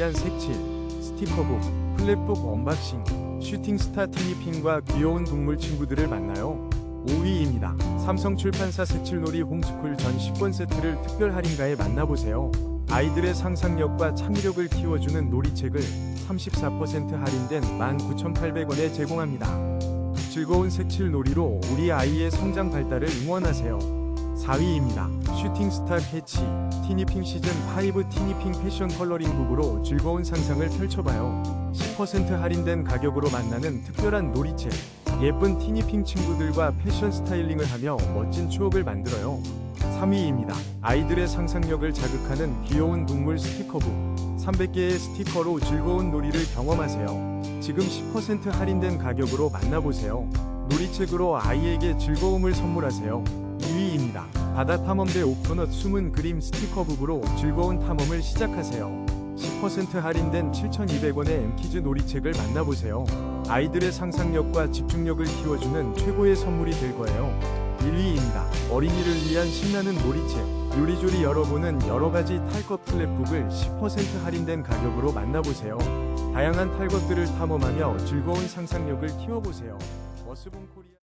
위한 색칠, 스티커북, 플랫북 언박싱, 슈팅스타 티니핑과 귀여운 동물 친구들을 만나요. 5위입니다. 삼성출판사 색칠놀이 홈스쿨 전 10권 세트를 특별 할인가에 만나보세요. 아이들의 상상력과 창의력을 키워주는 놀이책을 34% 할인된 19,800원에 제공합니다. 즐거운 색칠놀이로 우리 아이의 성장 발달을 응원하세요. 4위입니다. 슈팅스타 캐치 티니핑 시즌 5 티니핑 패션 컬러링 북으로 즐거운 상상을 펼쳐봐요. 10% 할인된 가격으로 만나는 특별한 놀이책. 예쁜 티니핑 친구들과 패션 스타일링을 하며 멋진 추억을 만들어요. 3위입니다. 아이들의 상상력을 자극하는 귀여운 동물 스티커북. 300개의 스티커로 즐거운 놀이를 경험하세요. 지금 10% 할인된 가격으로 만나보세요. 놀이책으로 아이에게 즐거움을 선물하세요. 2위입니다. 바다 탐험대 오토넛 숨은 그림 스티커 북으로 즐거운 탐험을 시작하세요. 10% 할인된 7,200원의 엠키즈 놀이책을 만나보세요. 아이들의 상상력과 집중력을 키워주는 최고의 선물이 될 거예요. 1위입니다. 어린이를 위한 신나는 놀이책. 요리조리 열어보는 여러가지 탈것 플랫북을 10% 할인된 가격으로 만나보세요. 다양한 탈것들을 탐험하며 즐거운 상상력을 키워보세요. 머스본 코리아